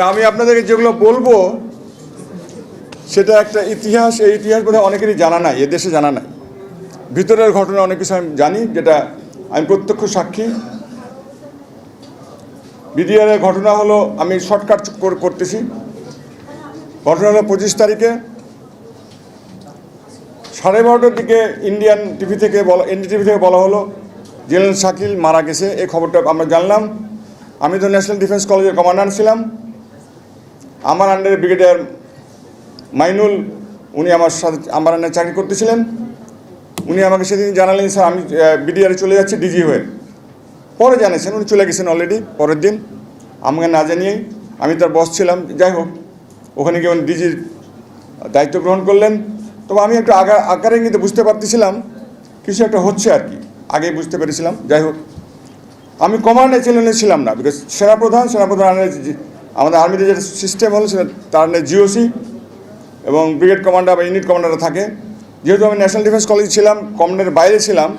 আমি আপনাদেরকে যেগুলো বলব, সেটা একটা ইতিহাস, এই ইতিহাস বোধহয় অনেকেরই জানা নাই, এ দেশে জানা নাই। ভিতরের ঘটনা অনেক কিছু আমি জানি, যেটা আমি প্রত্যক্ষ সাক্ষী। বিডিআরের ঘটনা হলো, আমি শর্টকাট করে- করতেছি। ঘটনা হলো পঁচিশ তারিখে। সাড়ে বারোটার দিকে ইন্ডিয়ান টিভি থেকে বলা এনডিটিভি থেকে বলা হলো জেনারেল শাকিল মারা গেছে এই খবরটা আমরা জানলাম। আমি তো ন্যাশনাল ডিফেন্স কলেজের কমান্ডার ছিলাম। আমার আন্ডারে ব্রিগেডিয়ার মাইনুল, উনি আমার সাথে, আমার আন্ডারে চাকরি করতেছিলেন। উনি আমাকে সেদিন জানালেন, স্যার, আমি বিডিআরে চলে যাচ্ছি ডিজি হয়ে। পরে জানিয়েছেন, উনি চলে গেছেন অলরেডি পরের দিন। আমাকে না জানিয়েই আমি তার বস ছিলাম। যাই হোক, ওখানে গিয়ে উনি ডিজির দায়িত্ব গ্রহণ করলেন। তবে আমি একটু আগা, আকারে কিন্তু বুঝতে পারতেছিলাম, কিছু একটা হচ্ছে আর কি। আগেই বুঝতে পেরেছিলাম। যাই হোক, আমি কমান্ডে চ্যানেলে ছিলাম না বিকজ সেনাপ্রধান সেনাপ্রধান আমাদের আর্মিতে যে সিস্টেম হলো সেটা তার নেই জিওসি এবং ব্রিগেড কমান্ডার বা ইউনিট কমান্ডাররা থাকে। যেহেতু আমি ন্যাশনাল ডিফেন্স কলেজ ছিলাম কমান্ডের বাইরে ছিলাম,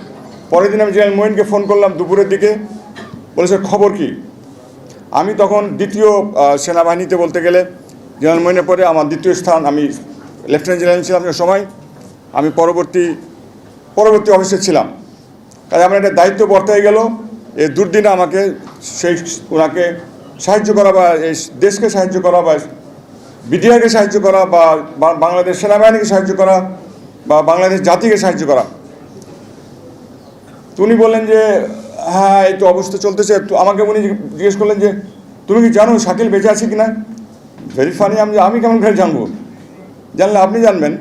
পরের দিন আমি জেনারেল মোহিনকে ফোন করলাম দুপুরের দিকে। বলেছে খবর কি? আমি তখন দ্বিতীয় সেনাবাহিনীতে বলতে গেলে জেনারেল মোহিনের পরে আমার দ্বিতীয় স্থান, আমি লেফটেন্যান্ট জেনারেল ছিলাম সময়। আমি পরবর্তী পরবর্তী অফিসে ছিলাম। কাজে আমার একটা দায়িত্ব বর্তায় গেল। এই দুর্দিনে আমাকে সেই ওনাকে সাহায্য করা বা এই দেশকে সাহায্য করা বা বিডিআরকে সাহায্য করা বা বাংলাদেশ সেনাবাহিনীকে সাহায্য করা বা বাংলাদেশ জাতিকে সাহায্য করা। উনি বললেন যে হ্যাঁ এই তো অবস্থা চলতেছে। তো আমাকে উনি জিজ্ঞেস করলেন যে, তুমি কি জানো শাকিল বেঁচে আছে কি না ভেরি ফানি আমি আমি কেমন করে জানব? জানলে আপনি জানবেন।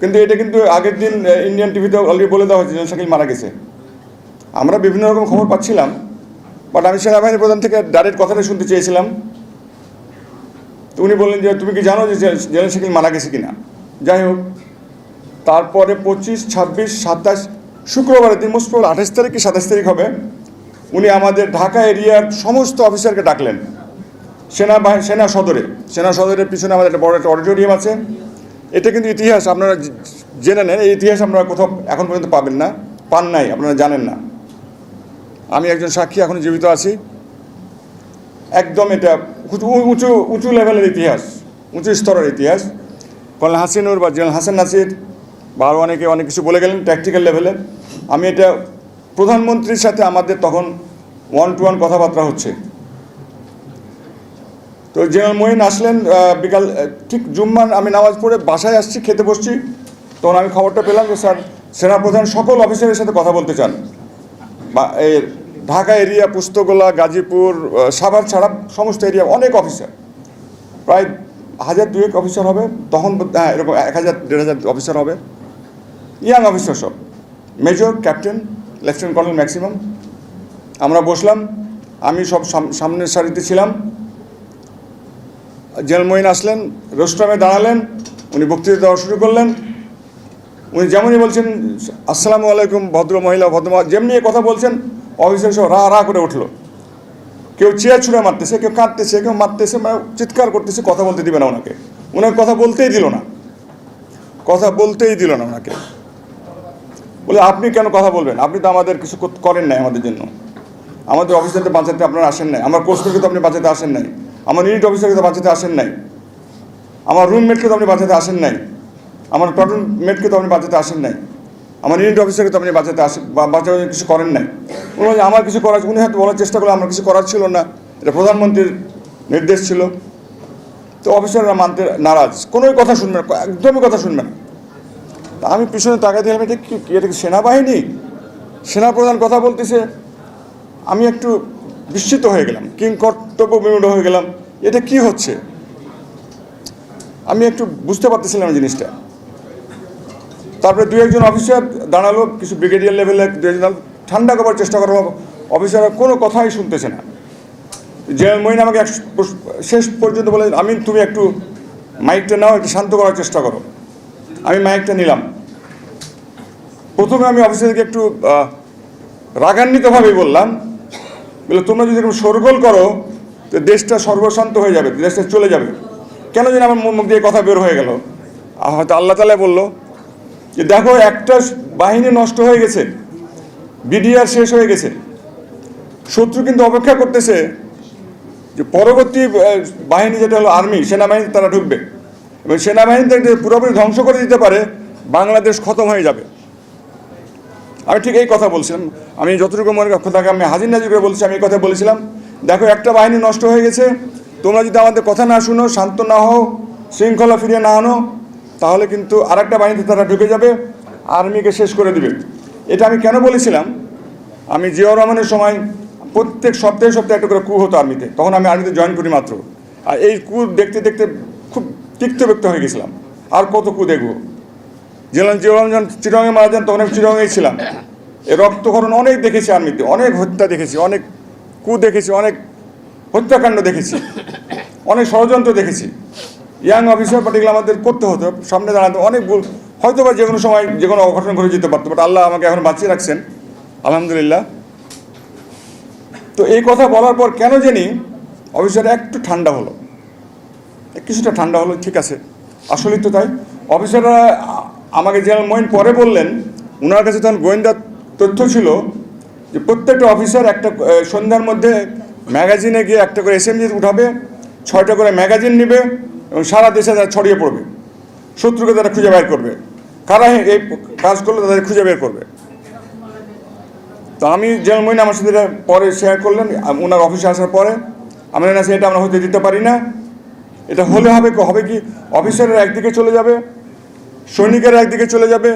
কিন্তু এটা কিন্তু আগের দিন ইন্ডিয়ান টিভিতে অলরেডি বলে দেওয়া হয়েছে যে শাকিল মারা গেছে। আমরা বিভিন্ন রকম খবর পাচ্ছিলাম। বাট আমি সেনাবাহিনী প্রধান থেকে ডাইরেক্ট কথাটা শুনতে চেয়েছিলাম। তো উনি বললেন যে, তুমি কি জানো যে জেনারেল শাকিল মারা গেছে কিনা? যাই হোক, তারপরে পঁচিশ, ছাব্বিশ, সাতাশ, শুক্রবারের দিন, মোস্ট প্রবল আঠাশ তারিখ কি সাতাশ তারিখ হবে, উনি আমাদের ঢাকা এরিয়ার সমস্ত অফিসারকে ডাকলেন। সেনাবাহিনী সেনা সদরে। সেনা সদরের পিছনে আমাদের একটা বড় একটা অডিটোরিয়াম আছে। এটা কিন্তু ইতিহাস, আপনারা জেনে নেন, এই ইতিহাস আপনারা কোথাও এখন পর্যন্ত পাবেন না, পান নাই, আপনারা জানেন না। আমি একজন সাক্ষী, এখন জীবিত আছি। একদম এটা উঁচু উঁচু লেভেলের ইতিহাস, উঁচু স্তরের ইতিহাস। কর্নেল হাসিনুর বা জেনারেল হাসান নাসির বা আরও অনেকে অনেক কিছু বলে গেলেন ট্যাকটিক্যাল লেভেলে আমি এটা প্রধানমন্ত্রীর সাথে আমাদের তখন ওয়ান টু ওয়ান কথাবার্তা হচ্ছে। তো জেনারেল মহিন আসলেন বিকাল ঠিক জুম্মান আমি নামাজ পড়ে বাসায় আসছি, খেতে বসছি। তখন আমি খবরটা পেলাম যে, স্যার, সেনাপ্রধান সকল অফিসারের সাথে কথা বলতে চান। বা এই ঢাকা এরিয়া, পুস্তকোলা, গাজীপুর সাভার ছাড়া সমস্ত এরিয়া অনেক অফিসার প্রায় হাজার দুয়েক অফিসার হবে, তখন হ্যাঁ এরকম এক হাজার, দেড় হাজার অফিসার হবে। ইয়াং অফিসার সব। Major captain lieutenant colonel maximum আমরা বসলাম, আমি সব সাম- সামনের সারিতে ছিলাম। জেনারেল মহিন আসলেন রোস্টামে দাঁড়ালেন, উনি বক্তৃতা দেওয়া শুরু করলেন। উনি যেমনই বলছেন, আসসালামু আলাইকুম, ভদ্র মহিলা ভদ্র যেমনি কথা বলছেন অফিসার সব রা রা করে উঠল। কেউ চেয়ার ছুঁড়ে মারতেছে, কেউ কাঁদতেছে, কেউ মারতেছে মানে চিৎকার করতেছে, কথা বলতে দিবে না ওনাকে। ওনাকে কথা বলতেই দিল না। কথা বলতেই দিল না ওনাকে। বলে, আপনি কেন কথা বলবেন? আপনি তো আমাদের কিছু করেন নাই আমাদের জন্য। আমাদের অফিসারকে বাঁচাতে আপনারা আসেন নাই। আমার কোর্সকে তো আপনি বাঁচাতে আসেন নাই। আমার ইউনিট অফিসারকে তো বাঁচাতে আসেন নাই। আমার রুমমেটকে তো আপনি বাঁচাতে আসেন নাই। আমার প্লাটুন, মেটকে তো আপনি বাঁচাতে আসেন নাই। আমার ইউনিট অফিসারকে তো আপনি বাঁচাতে আসেন বা- বাঁচাতে কিছু করেন নাই। উনি আমার কিছু করার উনি হয়তো বলার চেষ্টা করলে আমার কিছু করার ছিল না। এটা প্রধানমন্ত্রীর নির্দেশ ছিল। তো অফিসাররা মানতে নারাজ। কোনোই কথা শুনবে না, একদমই কথা শুনবে না। তা আমি পিছনে তাকাই দিলাম এটা কি এটা কি সেনাবাহিনী? সেনাপ্রধান কথা বলতেছে। আমি একটু বিস্মিত হয়ে গেলাম কিং কর্তব্য বিমূঢ় হয়ে গেলাম। এটা কি হচ্ছে? আমি একটু বুঝতে পারতেছিলাম জিনিসটা। তারপরে দু একজন অফিসার দাঁড়াল, কিছু ব্রিগেডিয়ার লেভেলে দু একজন ঠান্ডা করার চেষ্টা করা অফিসাররা কোনো কথাই শুনতেছে না। জেনারেল মহিন আমাকে শেষ পর্যন্ত বলে আমি তুমি একটু মাইকটা নাও, একটু শান্ত করার চেষ্টা করো। আমি মাইকটা নিলাম। প্রথমে আমি অফিসারকে একটু রাগান্বিতভাবেই বললাম, বলে, তোমরা যদি এরকম সরগোল করো, তো দেশটা সর্বশান্ত হয়ে যাবে, দেশটা চলে যাবে। কেন যেন আমার মুখ দিয়ে কথা বের হয়ে গেল। হয়তো আল্লাহ তালা বলল যে দেখো একটা বাহিনী নষ্ট হয়ে গেছে, বিডিআর শেষ হয়ে গেছে। শত্রু কিন্তু অপেক্ষা করতেছে যে পরবর্তী বাহিনী যেটা হলো আর্মি, সেনাবাহিনী তারা ঢুকবে। এবং সেনাবাহিনী থেকে পুরোপুরি ধ্বংস করে দিতে পারে, বাংলাদেশ খতম হয়ে যাবে। আমি ঠিক এই কথা বলছিলাম। আমি যতটুকু মনে কথাকে আমি হাজির করে বলছি, আমি এই কথা বলেছিলাম। দেখো, একটা বাহিনী নষ্ট হয়ে গেছে। তোমরা যদি আমাদের কথা না শুনো, শান্ত না হও, শৃঙ্খলা ফিরিয়ে না আনো। তাহলে কিন্তু আরেকটা বাহিনীতে তারা ঢুকে যাবে, আর্মিকে শেষ করে দিবে। এটা আমি কেন বলেছিলাম? আমি জিয়াউর রহমানের সময় প্রত্যেক সপ্তাহে সপ্তাহে একটা করে কু হতো আর্মিতে, তখন আমি আর্মিতে জয়েন করি মাত্র। আর এই কু দেখতে দেখতে খুব তিক্ত ব্যক্ত হয়ে গেছিলাম। আর কত কু দেখব? জেলান জিয়াউর যখন চিরঙ্গে মারা যান, তখন আমি চিরঙ্গেই ছিলাম। এ রক্তকরণ অনেক দেখেছি আর্মিতে, অনেক হত্যা দেখেছি, অনেক কু দেখেছি, অনেক হত্যাকাণ্ড দেখেছি, অনেক ষড়যন্ত্র দেখেছি। ইয়াং অফিসার পার্টিগুলো আমাদের করতে হতো, সামনে দাঁড়াতে অনেক ভুল। হয়তো বা যে কোনো সময় যে কোনো অঘটন ঘটে যেতে পারতো বাট আল্লাহ আমাকে এখন বাঁচিয়ে রাখছেন, আলহামদুলিল্লাহ। তো এই কথা বলার পর কেন জানি অফিসার একটু ঠান্ডা হলো। কিছুটা ঠান্ডা হলো, ঠিক আছে। আসলেই তো তাই। অফিসাররা আমাকে জেনারেল মইন পরে বললেন ওনার কাছে তখন গোয়েন্দা তথ্য ছিল যে প্রত্যেকটা অফিসার একটা সন্ধ্যার মধ্যে ম্যাগাজিনে গিয়ে একটা করে এসএমজি উঠাবে, ছয়টা করে ম্যাগাজিন নেবে এবং সারা দেশে তারা ছড়িয়ে পড়বে। শত্রুকে তারা খুঁজে বের করবে। কারা এই কাজ করলে তাদের খুঁজে বের করবে। তো আমি জেনারেল আমার সাথে পরে শেয়ার করলেন ওনার অফিসে আসার পরে, আমি না সেটা আমরা হতে দিতে পারি না। এটা হলে হবে হবে কি? অফিসারের একদিকে চলে যাবে, সৈনিকের একদিকে চলে যাবে,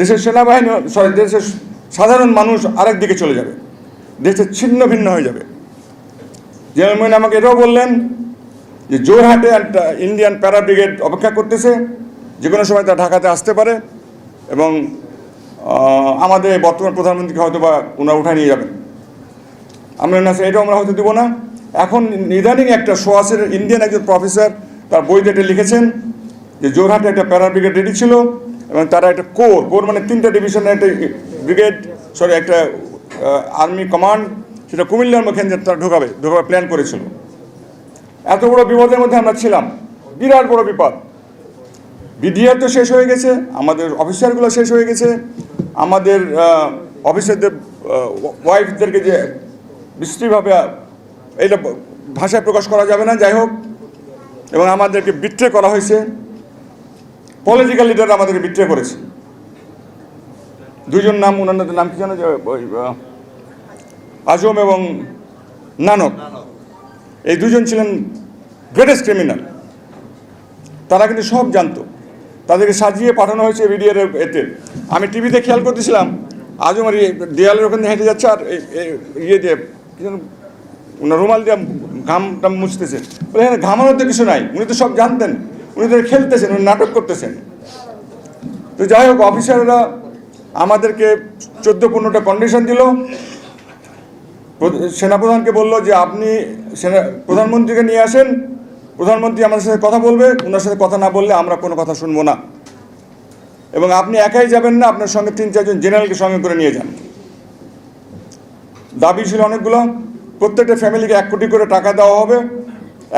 দেশের সেনাবাহিনী সরি দেশের সাধারণ মানুষ আরেক দিকে চলে যাবে। দেশের ছিন্ন ভিন্ন হয়ে যাবে। জেনারেল আমাকে এটাও বললেন যে জোরহাটে একটা ইন্ডিয়ান প্যারা ব্রিগেড অপেক্ষা করতেছে, যে কোনো সময় তা ঢাকাতে আসতে পারে এবং আমাদের বর্তমান প্রধানমন্ত্রীকে হয়তো বা ওনারা উঠায় নিয়ে যাবেন। আমরা না এটাও আমরা হয়তো দেবো না। এখন ইদানিং একটা সোয়াসের ইন্ডিয়ান একজন প্রফেসর তার বইতে এটা লিখেছেন, যে জোরহাটে একটা প্যারা ব্রিগেড রেডি ছিল এবং তারা একটা কোর কোর মানে তিনটা ডিভিশনের একটা ব্রিগেড সরি একটা আর্মি কমান্ড সেটা কুমিল্লার মুখে তারা ঢোকাবে ঢোকাবে প্ল্যান করেছিল। এত বড় বিপদের মধ্যে আমরা ছিলাম। বিরাট বড় বিপদ। বিডিআর তো শেষ হয়ে গেছে, আমাদের অফিসারগুলো শেষ হয়ে গেছে, আমাদের অফিসারদের ওয়াইফদেরকে যে বিশ্রীভাবে এটা ভাষায় প্রকাশ করা যাবে না, যাই হোক, এবং আমাদেরকে বিট্রে করা হয়েছে। পলিটিক্যাল লিডার আমাদেরকে বিট্রে করেছে। দুজন নাম ওনাদের নাম কি জানো যে আজম এবং নানক। এই দুজন ছিলেন গ্রেটেস্ট ক্রিমিনাল তারা কিন্তু সব জানতো। তাদেরকে সাজিয়ে পাঠানো হয়েছে বিডিআর এতে। আমি টিভিতে খেয়াল করতেছিলাম আজও আমার দেয়ালের ওখানে হেঁটে যাচ্ছে আর ইয়ে দিয়ে ওনার রুমাল দিয়ে ঘামটা মুছতেছে। বলে, এখানে ঘামানোর তো কিছু নাই, উনি তো সব জানতেন, উনি তো খেলতেছেন, উনি নাটক করতেছেন। তো যাই হোক, অফিসাররা আমাদেরকে চোদ্দ পনেরোটা কন্ডিশন দিল। সেনাপ্রধানকে বলল যে, আপনি সেনা প্রধানমন্ত্রীকে নিয়ে আসেন, প্রধানমন্ত্রী আমাদের সাথে কথা বলবে ওনার সাথে কথা না বললে আমরা কোনো কথা শুনব না। এবং আপনি একাই যাবেন না, আপনার সঙ্গে তিন চারজন জেনারেলকে সঙ্গে করে নিয়ে যান। দাবি ছিল অনেকগুলো, প্রত্যেকটা ফ্যামিলিকে এক কোটি করে টাকা দেওয়া হবে,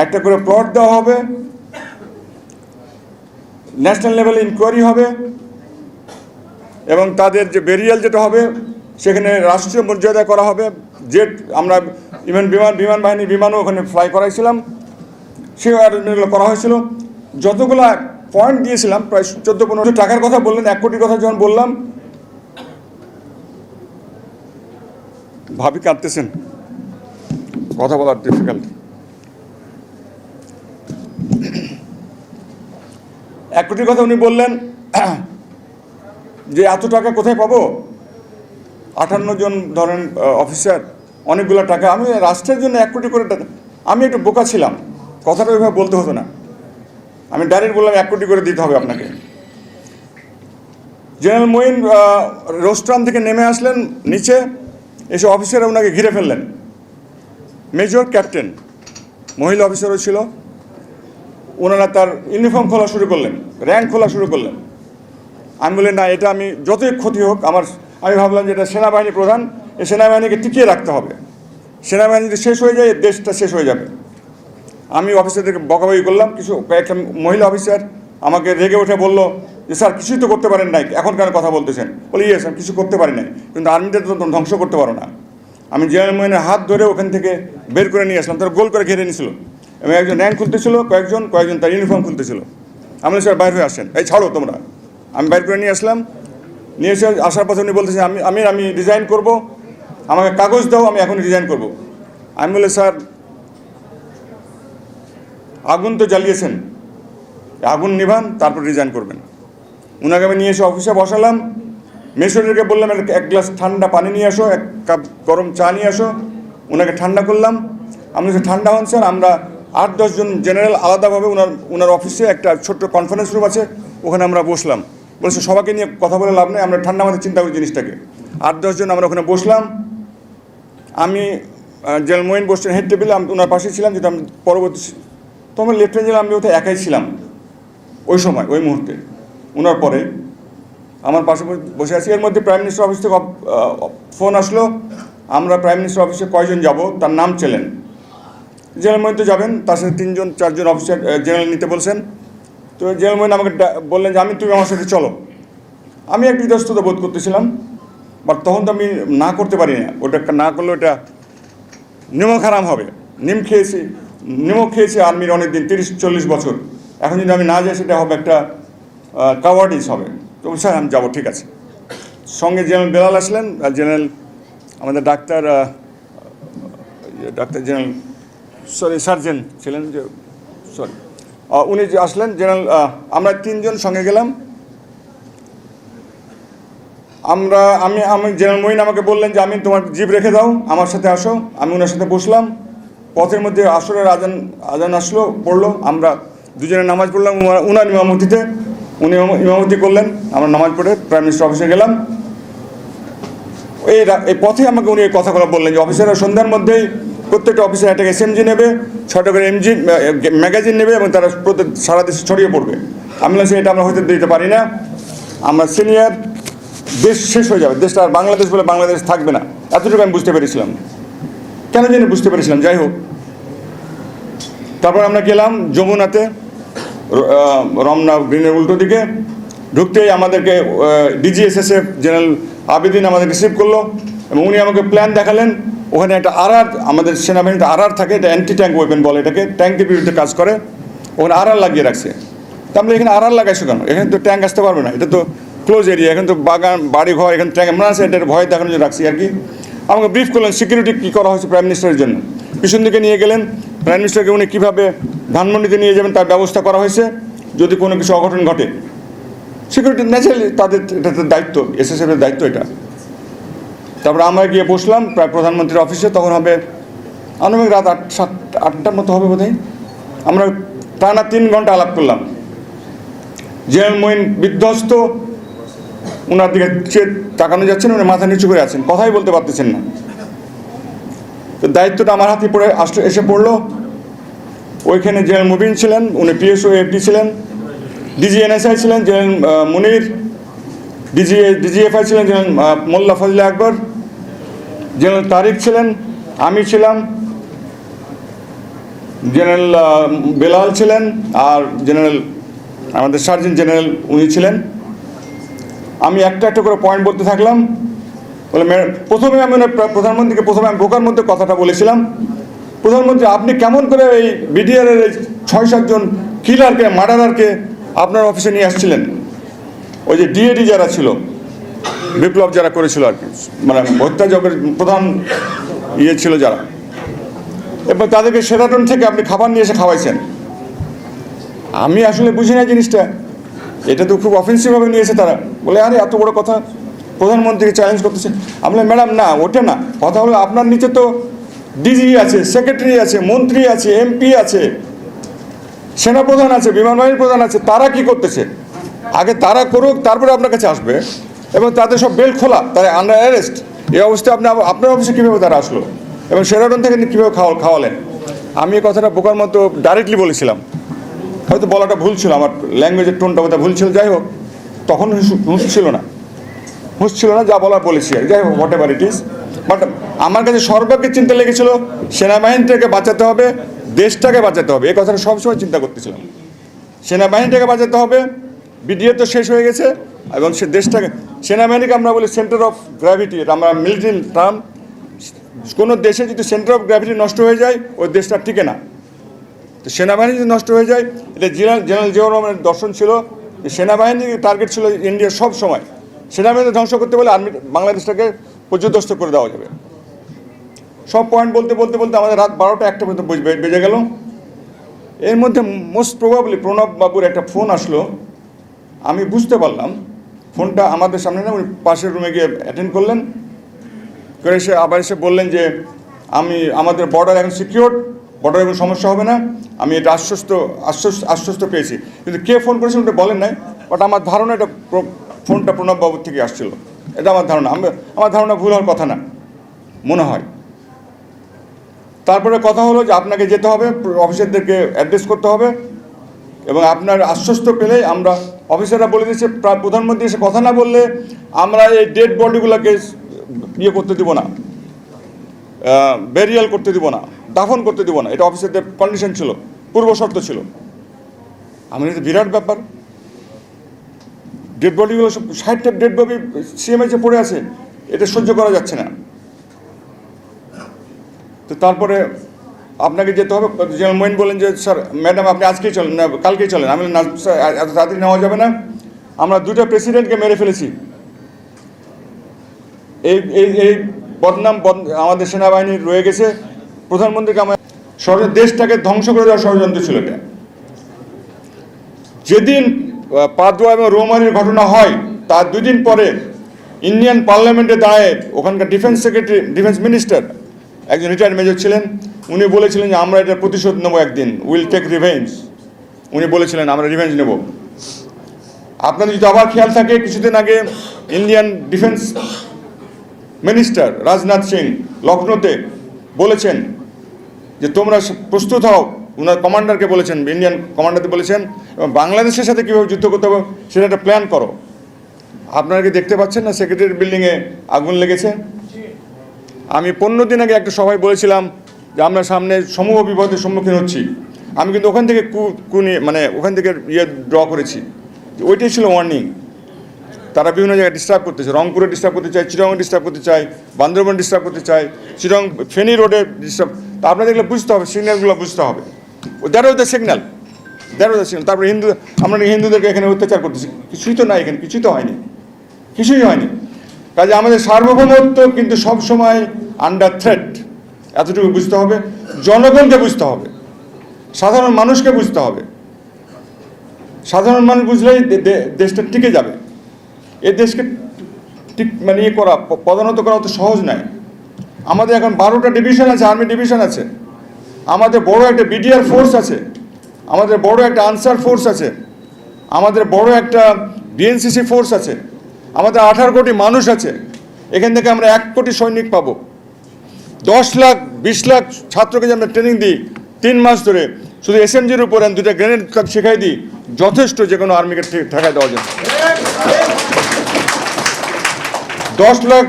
একটা করে প্লট দেওয়া হবে, ন্যাশনাল লেভেলে ইনকোয়ারি হবে, এবং তাদের যে বেরিয়াল যেটা হবে সেখানে রাষ্ট্রীয় মর্যাদা করা হবে। জেট, আমরা ইভেন বিমান বিমান বাহিনী, বিমানও ওখানে ফ্লাই করাইছিলাম। সেই অ্যারেঞ্জমেন্টগুলো করা হয়েছিল। যতগুলো পয়েন্ট দিয়েছিলাম, প্রায় চোদ্দ, পনেরো টাকার কথা বললেন, এক কোটির কথা যখন বললাম, ভাবি কাঁদতেছেন। কথা বলার ডিফিকাল্ট এক কোটির কথা উনি বললেন, যে এত টাকা কোথায় পাবো? আটান্ন জন ধরেন অফিসার অনেকগুলো টাকা। আমি রাষ্ট্রের জন্য এক কোটি করে টাকা আমি একটু বোকা ছিলাম। কথাটা ওইভাবে বলতে হতো না। আমি ডাইরেক্ট বললাম, এক কোটি করে দিতে হবে আপনাকে। জেনারেল মঈন রোস্ট্রাম থেকে নেমে আসলেন নিচে। এসে অফিসাররা ওনাকে ঘিরে ফেললেন। মেজর ক্যাপ্টেন মহিলা অফিসারও ছিল। ওনারা তার ইউনিফর্ম খোলা শুরু করলেন র্যাঙ্ক খোলা শুরু করলেন। আমি বললেন না, এটা আমি যতই ক্ষতি হোক, আমার আমি ভাবলাম যে এটা সেনাবাহিনী প্রধান এই সেনাবাহিনীকে টিকিয়ে রাখতে হবে। সেনাবাহিনী যদি শেষ হয়ে যায় দেশটা শেষ হয়ে যাবে। আমি অফিসারদেরকে বকাবকি করলাম, কিছু কয়েকটা মহিলা অফিসার আমাকে রেগে উঠে বলল যে, স্যার, কিছুই তো করতে পারেন নাই, এখন কেন কথা বলতেছেন? বলি ইয়ে স্যার, কিছু করতে পারি নাই, কিন্তু আর্মিতে তো ধ্বংস করতে পারো না। আমি জেনারেল মোহিনের হাত ধরে ওখান থেকে বের করে নিয়ে আসলাম, তারা গোল করে ঘিরে নিয়েছিল এবং একজন র্যাঙ্ক খুলতেছিল, কয়েকজন কয়েকজন তার ইউনিফর্ম খুলতেছিল। আমি স্যার, বাইরে হয়ে আসেন, এই ছাড়ো তোমরা। আমি বাইর করে নিয়ে আসলাম নিয়ে এসে আসার পথে উনি বলতেছে, আমি আমি আমি রিজাইন করব। আমাকে কাগজ দাও, আমি এখন রিজাইন করব। আমি বলে, স্যার, আগুন তো জ্বালিয়েছেন। আগুন নিভান, তারপর রিজাইন করবেন। ওনাকে আমি নিয়ে এসে অফিসে বসালাম। মেশরিয়াকে বললাম, এক গ্লাস ঠান্ডা পানি নিয়ে আসো, এক কাপ গরম চা নিয়ে আসো। ওনাকে ঠান্ডা করলাম। আমি ঠান্ডা হন, স্যার, আমরা আট দশজন জেনারেল আলাদাভাবে ওনার ওনার অফিসে একটা ছোট্ট কনফারেন্স রুম আছে, ওখানে আমরা বসলাম। বলছে, সবাইকে নিয়ে কথা বলে লাভ নেই, আমরা ঠান্ডা মাথায় চিন্তা করি জিনিসটাকে। আট দশজন আমরা ওখানে বসলাম। আমি জেনারেল মোইন বসছেন হেড টেবিলে আমি ওনার পাশে ছিলাম, যেটা আমি পরবর্তী তো আমার লেফটেন্যান্ট জেনারেল, আমি ওতে একাই ছিলাম, ওই সময়, ওই মুহূর্তে। ওনার পরে, আমার পাশে বসে আছি। এর মধ্যে প্রাইম মিনিস্টার অফিস থেকে ফোন আসলো, আমরা প্রাইম মিনিস্টার অফিসে কয়জন যাব, তার নাম চেলেন। জেনারেল মহিন তো যাবেন, তার সাথে তিনজন, চারজন অফিসার জেনারেল নিতে বলছেন। তো জেনারেল মহিন আমাকে বললেন যে আমি তুমি আমার সাথে চলো। আমি একটু ইতস্তত বোধ করতেছিলাম বাট তখন তো আমি না করতে পারি না ওটা না করলে ওটা নিমক হারাম হবে। নিম খেয়েছি নিমক খেয়েছি আর্মির অনেক দিন তিরিশ চল্লিশ বছর। এখন যদি আমি না যাই সেটা হবে একটা কাওয়ার্ডিস হবে। তো স্যার আমি যাব ঠিক আছে। সঙ্গে জেনারেল বেলাল আসলেন আর জেনারেল আমাদের ডাক্তার ইয়ে, ডাক্তার জেনারেল সরি সার্জেন ছিলেন যে সরি। উনি যে আসলেন জেনারেল আমরা তিনজন সঙ্গে গেলাম। আমরা, আমি আমি জেনারেল মহিন আমাকে বললেন যে, আমি তোমার জিপ রেখে দাও, আমার সাথে আসো, আমি ওনার সাথে বসলাম। পথের মধ্যে আসরের আজান আজান আসলো, পড়ল, আমরা দুজনে নামাজ পড়লাম উনার- ইমামতিতে। উনি ইমাম- ইমামতি করলেন, আমরা নামাজ পড়ে প্রাইম মিনিস্টার অফিসে গেলাম। এই পথে আমাকে উনি এই কথাগুলো বললেন যে, অফিসাররা সন্ধ্যার মধ্যেই প্রত্যেকটা অফিসার একটা এসএমজি নেবে, ছটা করে এমজি ম্যাগাজিন নেবে এবং তারা সারা দেশে ছড়িয়ে পড়বে। আমি বললাম এটা আমরা হতে দিতে পারি না। আমরা সিনিয়র দেশ শেষ হয়ে যাবে। দেশটা আর বাংলাদেশ বলে বাংলাদেশ থাকবে না। এতটুকু আমি বুঝতে পেরেছিলাম। কেন জানি বুঝতে পেরেছিলাম। যাই হোক। তারপর আমরা গেলাম যমুনাতে রমনা গ্রিনের উল্টো দিকে। ঢুকতেই আমাদেরকে ডিজিএসএসএফ জেনারেল আবেদিন আমাদের রিসিভ করল এবং উনি আমাকে প্ল্যান দেখালেন। ওখানে একটা আরআর, আমাদের সেনাবাহিনীতে আরআর থাকে, এটা অ্যান্টি ট্যাঙ্ক ওয়েপেন বলে এটাকে ট্যাঙ্কের বিরুদ্ধে কাজ করে, ওখানে আরআর লাগিয়ে রাখছে। তা আমরা এখানে আরআর লাগাইছো কেন? এখানে তো ট্যাঙ্ক আসতে পারবে না, এটা তো ক্লোজ এরিয়া এখানে তো বাগান বাড়ি ঘর এখানে ট্যাঙ্ক আমরা আছে এটার ভয় দেখানোর জন্য রাখছি আর কি। আমাকে ব্রিফ করলেন সিকিউরিটি কী করা হয়েছে প্রাইম মিনিস্টারের জন্য। পিছন দিকে নিয়ে গেলেন প্রাইম মিনিস্টারকে উনি কীভাবে ধানমন্ডিতে নিয়ে যাবেন তার ব্যবস্থা করা হয়েছে, যদি কোনো কিছু অঘটন ঘটে। সিকিউরিটি ন্যাচারালি তাদের, এটা দায়িত্ব এসএসএফের দায়িত্ব এটা। তারপরে আমরা গিয়ে বসলাম, প্রায় প্রধানমন্ত্রীর অফিসে, তখন হবে আনুমানিক রাত আট, সাত, আটটার মতো হবে বোধহয়। আমরা টানা তিন ঘণ্টা আলাপ করলাম। জেনারেল মইন বিধ্বস্ত ওনার দিকে তাকানো যাচ্ছেন উনি মাথা নিচু করে আছেন, কথাই বলতে পারতেছেন না। তো দায়িত্বটা আমার হাতে পড়ে আসলে, এসে পড়ল। ওইখানে জেনারেল মুবিন ছিলেন, উনি পিএসও, এফডি ছিলেন ডিজিএনএসআই ছিলেন জেনারেল মুনির, ডিজি ডিজিএফআই ছিলেন জেনারেল মোল্লা ফজলে আকবর। জেনারেল তারিক ছিলেন, আমি ছিলাম, জেনারেল বেলাল ছিলেন, আর জেনারেল, আমাদের সার্জন জেনারেল উনি ছিলেন। আমি একটা একটা করে পয়েন্ট বলতে থাকলাম। বলে প্রথমে আমি প্রধানমন্ত্রীকে প্রথমে আমি বোকার মধ্যে কথাটা বলেছিলাম। প্রধানমন্ত্রী, আপনি কেমন করে এই বিডিআরের এই ছয় সাতজন কিলারকে মার্ডারারকে আপনার অফিসে নিয়ে আসছিলেন? ওই যে ডিএডি যারা ছিল বিপ্লব যারা করেছিল আর কি মানে হত্যাযজ্ঞের প্রধান ইয়ে ছিল যারা। এবং তাদেরকে সেরাটন থেকে আপনি খাবার নিয়ে এসে খাওয়াইছেন। আমি আসলে বুঝি না জিনিসটা। এটা তো খুব অফেন্সিভভাবে নিয়েছে তারা বলে, আরে, এত বড় কথা প্রধানমন্ত্রীকে চ্যালেঞ্জ করতেছে। আমি ম্যাডাম, না, ওটা না। কথা হলো আপনার নিচে তো ডিজি আছে সেক্রেটারি আছে, মন্ত্রী আছে এমপি আছে, সেনাপ্রধান আছে বিমান বাহিনীর প্রধান আছে, তারা কি করতেছে? আগে তারা করুক, তারপরে আপনার কাছে আসবে। এবং তাদের সব বেল খোলা, তারা আন্ডার অ্যারেস্ট এই অবস্থায় আপনি আপনার অফিসে কীভাবে তারা আসলো? এবং সেরাটন থেকে কীভাবে খাওয়া খাওয়ালেন? আমি এই কথাটা বোকার মতো ডাইরেক্টলি বলেছিলাম। হয়তো বলাটা ভুল ছিল, আমার ল্যাঙ্গুয়েজের টোনটা বোধহয় ভুল ছিল, যাই হোক। তখন হুঁশ- ছিল না। হুঁশ ছিল না, যা বলার বলেছি আর যাই হোক whatever it is but আমার কাছে সর্বাগ্রে চিন্তা লেগেছিল সেনাবাহিনীটাকে বাঁচাতে হবে, দেশটাকে বাঁচাতে হবে। এই কথাটা সবসময় চিন্তা করতেছিলাম। সেনাবাহিনীটাকে বাঁচাতে হবে বিডিএ তো শেষ হয়ে গেছে, এবং সে দেশটাকে সেনাবাহিনীকে আমরা বলি সেন্টার অফ গ্র্যাভিটি এটা আমরা মিলিটারি টার্ম কোনো দেশে যদি সেন্টার অফ গ্র্যাভিটি নষ্ট হয়ে যায়, ওই দেশটা টিকে না। তো সেনাবাহিনী যদি নষ্ট হয়ে যায়, এটা জেনারেল জেনারেল জিয়াউর রহমানের দর্শন ছিল যে সেনাবাহিনীর টার্গেট ছিল ইন্ডিয়ার সব সময়। সেনাবাহিনী ধ্বংস করতে বলে আর্মি বাংলাদেশটাকে পর্যদস্ত করে দেওয়া যাবে। সব পয়েন্ট বলতে বলতে বলতে আমাদের রাত বারোটা একটা পর্যন্ত বেজে গেল। এর মধ্যে মোস্ট প্রবাবলি প্রণব বাবুর একটা ফোন আসলো। আমি বুঝতে পারলাম ফোনটা আমাদের সামনে না, উনি পাশের রুমে গিয়ে অ্যাটেন্ড করলেন। করে এসে আবার এসে বললেন যে, আমি, আমাদের বর্ডার এখন সিকিউর বর্ডারে কোনো সমস্যা হবে না। আমি এটা আশ্বস্ত আশ্বস্ত আশ্বস্ত পেয়েছি। কিন্তু কে ফোন করেছেন ওটা বলেন নাই বাট আমার ধারণা এটা ফোনটা প্রণব বাবুর থেকে আসছিল। এটা আমার ধারণা। আমি আমার ধারণা ভুল হওয়ার কথা না, মনে হয়। তারপরে কথা হলো যে, আপনাকে যেতে হবে, অফিসারদেরকে অ্যাড্রেস করতে হবে। এবং আপনার আশ্বস্ত পেলেই আমরা অফিসাররা বলে দিয়েছে প্রধানমন্ত্রী এসে কথা না বললে আমরা এই ডেড বডিগুলোকে ইয়ে করতে দিব না বেরিয়াল করতে দিব না, দাফন করতে দিব না। এটা অফিসারদের কন্ডিশন ছিল, পূর্ব শর্ত ছিল। আমার এটা বিরাট ব্যাপার। ডেড বডিগুলো সব ষাটটা ডেড বডি সিএমএইচে পড়ে আছে, এটা সহ্য করা যাচ্ছে না। তো তারপরে আপনাকে যেতে হবে। জেনারেল মোইন বলেন যে, স্যার, ম্যাডাম, আপনি আজকেই চলেন। না, কালকেই চলেন। আমি না এত তাড়াতাড়ি নেওয়া যাবে না। আমরা দুটো প্রেসিডেন্টকে মেরে ফেলেছি। এই এই এই বদনাম বদ- আমাদের সেনাবাহিনীর রয়ে গেছে। প্রধানমন্ত্রীকে আমার দেশটাকে ধ্বংস করে দেওয়ার ষড়যন্ত্র ছিল এটা। যেদিন পাদুয়া এবং রোমানির ঘটনা হয়, তার দুদিন পরে ইন্ডিয়ান পার্লামেন্টে দাঁড়ায় ওখানকার ডিফেন্স সেক্রেটারি, ডিফেন্স মিনিস্টার, একজন রিটায়ার্ড মেজর ছিলেন। উনি বলেছিলেন যে, আমরা এটা প্রতিশোধ নেব একদিন। উইল টেক রিভেঞ্জ উনি বলেছিলেন, আমরা রিভেঞ্জ নেব। আপনাদের যদি আবার খেয়াল থাকে, কিছুদিন আগে Indian defence minister Rajnath Singh লখনৌতে বলেছেন যে, তোমরা প্রস্তুত হও। ওনার কমান্ডারকে বলেছেন ইন্ডিয়ান কমান্ডারকে বলেছেন, এবং বাংলাদেশের সাথে কীভাবে যুদ্ধ করতে হবে সেটা একটা প্ল্যান করো। আপনারা কি দেখতে পাচ্ছেন না সেক্রেটারি বিল্ডিংয়ে আগুন লেগেছে? আমি পনেরো দিন আগে একটা সভায় বলেছিলাম যে আমরা সামনে সমূহ বিপদের সম্মুখীন হচ্ছি। আমি কিন্তু ওখান থেকে কু, কুনি মানে ওখান থেকে ইয়ে ড্র করেছি। ওইটাই ছিল ওয়ার্নিং তারা বিভিন্ন জায়গায় ডিস্টার্ব করতেছে। রংপুরে ডিস্টার্ব করতে চায় চিরঙে ডিস্টার্ব করতে চায়, বান্দরবন ডিস্টার্ব করতে চায় চিরং ফেনী রোডে ডিস্টার্ব তা আপনাদের এগুলো বুঝতে হবে সিগন্যালগুলো বুঝতে হবে। That was the signal that was signal তারপরে হিন্দু, আমরা হিন্দুদেরকে এখানে অত্যাচার করতেছি। কিছুই তো নাই এখানে, কিছুই তো হয়নি। কিছুই হয়নি। কাজে আমাদের সার্বভৌমত্ব কিন্তু সবসময় আন্ডার থ্রেট এতটুকু বুঝতে হবে, জনগণকে বুঝতে হবে, সাধারণ মানুষকে বুঝতে হবে। সাধারণ মানুষ বুঝলেই দেশটা টিকে যাবে। এ দেশকে ঠিক মানে ইয়ে করা পদানত করা অত সহজ নয়। আমাদের এখন বারোটা ডিভিশন আছে, আর্মি ডিভিশন আছে। আমাদের বড় একটা বিডিআর ফোর্স আছে। আমাদের বড় একটা আনসার ফোর্স আছে। আমাদের বড় একটা বিএনসিসি ফোর্স আছে। আমাদের আঠারো কোটি মানুষ আছে। এখান থেকে আমরা এক কোটি সৈনিক পাবো। দশ লাখ, বিশ লাখ ছাত্রকে যে আমরা ট্রেনিং দিই তিন মাস ধরে, শুধু এসএমজির উপর আমি দুটা গ্রেনেড শেখাই দিই, যথেষ্ট যে কোনো আর্মিকে ঠেকায় দেওয়ার জন্য। দশ লাখ,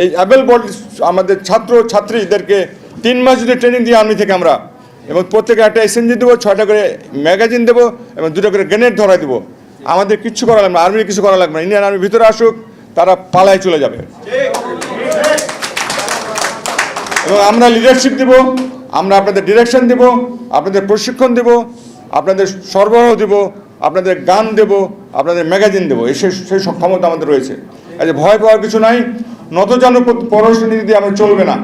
এই অ্যাবেল বডি আমাদের ছাত্র, ছাত্রীদেরকে তিন মাস যদি ট্রেনিং দিই আর্মি থেকে আমরা, এবং প্রত্যেকে একটা এসএনজি দেবো, ছয়টা করে ম্যাগাজিন দেবো, এবং দুটো করে গ্রেনেড ধরাই দেবো। আমাদের কিচ্ছু করা লাগবে না আর্মির কিছু করা লাগবে না ইন্ডিয়ান আর্মি ভিতরে আসুক, তারা পালায় চলে যাবে। এবং আমরা লিডারশিপ দেব, আমরা আপনাদের ডিরেকশন দেব, আপনাদের প্রশিক্ষণ দেব, আপনাদের সরবরাহ দেব, আপনাদের গান দেব, আপনাদের ম্যাগাজিন দেবো, এই সেই সেই ক্ষমতা আমাদের রয়েছে। কাজে ভয় পাওয়ার কিছু নাই, নতজানু প- পররাষ্ট্র নীতি দিয়ে আমরা চলবে না।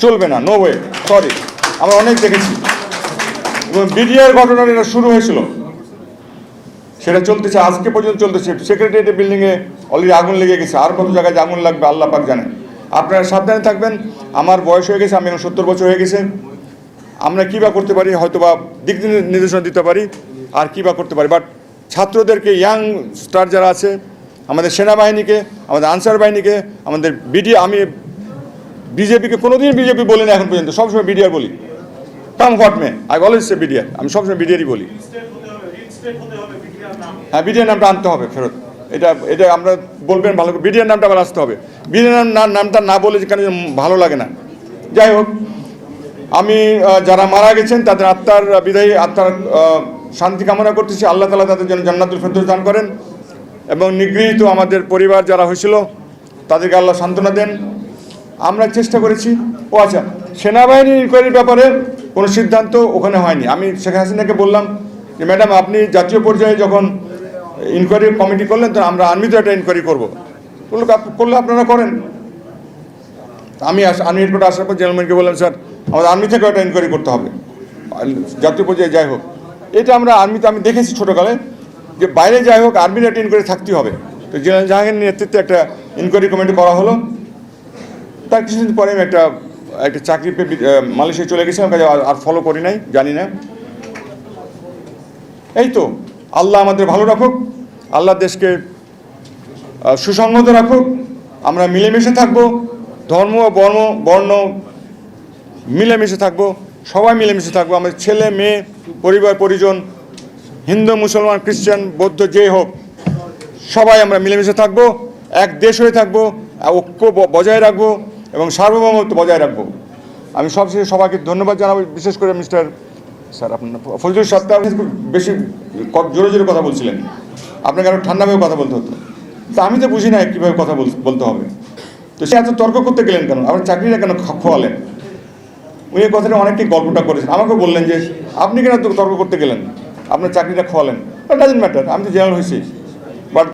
চলবে না নো ওয়ে সরি আমরা অনেক দেখেছি। এবং বিডিআর ঘটনাটা এটা শুরু হয়েছিল। সেটা চলতেছে, আজকে পর্যন্ত চলতেছে সেক্রেটারিয়েট বিল্ডিংয়ে অলরেডি আগুন লেগে গেছে। আর কত জায়গায় আগুন লাগবে, আল্লাহ পাক জানেন আপনারা সাবধানে থাকবেন। আমার বয়স হয়ে গেছে আমি এখন সত্তর বছর হয়ে গেছে। আমরা কী বা করতে পারি হয়তো বা দিক নির- নির্দেশনা দিতে পারি আর কী বা করতে পারি। বাট ছাত্রদেরকে ইয়াং স্টার যারা আছে আমাদের সেনাবাহিনীকে আমাদের আনসার বাহিনীকে আমাদের বিডি আমি বিজেপিকে কোনো কোনোদিন বিজেপি বলিনি এখন পর্যন্ত সবসময় বিডিআর বলি। Come what may I always say BDR আমি সবসময় বিডিআরই বলি। হ্যাঁ বিডিআর নামটা আনতে হবে ফেরত। এটা এটা আমরা বলবেন ভালো বিডিআর নামটা আবার আসতে হবে। বিডিআর নাম নামটা না বলে কেন ভালো লাগে না। যাই হোক, আমি যারা মারা গেছেন, তাদের আত্মার বিদায়ী, আত্মার শান্তি কামনা করতেছি। আল্লাহ তালা তাদের জন্য জান্নাতুল ফেরদৌস দান করেন। এবং নিগৃহীত আমাদের পরিবার যারা হয়েছিল, তাদেরকে আল্লাহ সান্ত্বনা দেন। আমরা চেষ্টা করেছি। ও আচ্ছা সেনাবাহিনীর ইনকোয়ারির ব্যাপারে কোনো সিদ্ধান্ত ওখানে হয়নি। আমি শেখ হাসিনাকে বললাম যে, ম্যাডাম, আপনি জাতীয় পর্যায়ে যখন ইনকোয়ারি কমিটি করলেন, তো আমরা আর্মিতে একটা ইনকোয়ারি করব। বলল করলে আপনারা করেন। আমি আর্মি হেডকোয়ার্টার আসার পর জেনারেলম্যানকে বললাম, স্যার, আমাদের আর্মি থেকেও একটা ইনকোয়ারি করতে হবে। জাতীয় পর্যায়ে যাই হোক। এটা আমরা আর্মিতে আমি দেখেছি ছোটোকালে যে বাইরে যাই হোক, আর্মির একটা ইনকোয়ারি থাকতেই হবে। তো জেনারেল জাহাঙ্গীর নেতৃত্বে একটা ইনকোয়ারি কমিটি করা হলো। তার কিছুদিন পরে আমি একটা একটা চাকরি পেয়ে মালয়েশিয়া চলে গেছিলাম, কাজে আর ফলো করি নাই, জানি না। এই তো আল্লাহ আমাদের ভালো রাখুক আল্লাহ দেশকে আহ, সুসংহত রাখুক আমরা মিলেমিশে থাকব ধর্ম বর্ণ বর্ণ মিলেমিশে থাকব সবাই মিলেমিশে থাকব আমাদের ছেলে মেয়ে পরিবার পরিজন হিন্দু মুসলমান খ্রিস্টান বৌদ্ধ যে হোক সবাই আমরা মিলেমিশে থাকব এক দেশ হয়ে থাকব ঐক্য বজায় রাখব এবং সার্বভৌমত্ব বজায় রাখব। আমি সবশেষে সবাইকে ধন্যবাদ জানাব বিশেষ করে মিস্টার স্যার আপনার ফজলুল আপনি খুব বেশি জোরে জোরে কথা বলছিলেন। আপনাকে আরও ঠান্ডাভাবে কথা বলতে হতো। তা আমি তো বুঝি না কীভাবে কথা বল- বলতে হবে। তো সে এত তর্ক করতে গেলেন কেন? আপনার চাকরিটা কেন খোয়ালেন? উনি কথাটা অনেকটাই গল্পটা করেছেন। আমাকে বললেন যে, আপনি কেন তর্ক করতে গেলেন? আপনার চাকরিটা খোয়ালেন। ডাজেন্ট ম্যাটার আমি তো জেনারেল হয়েছি।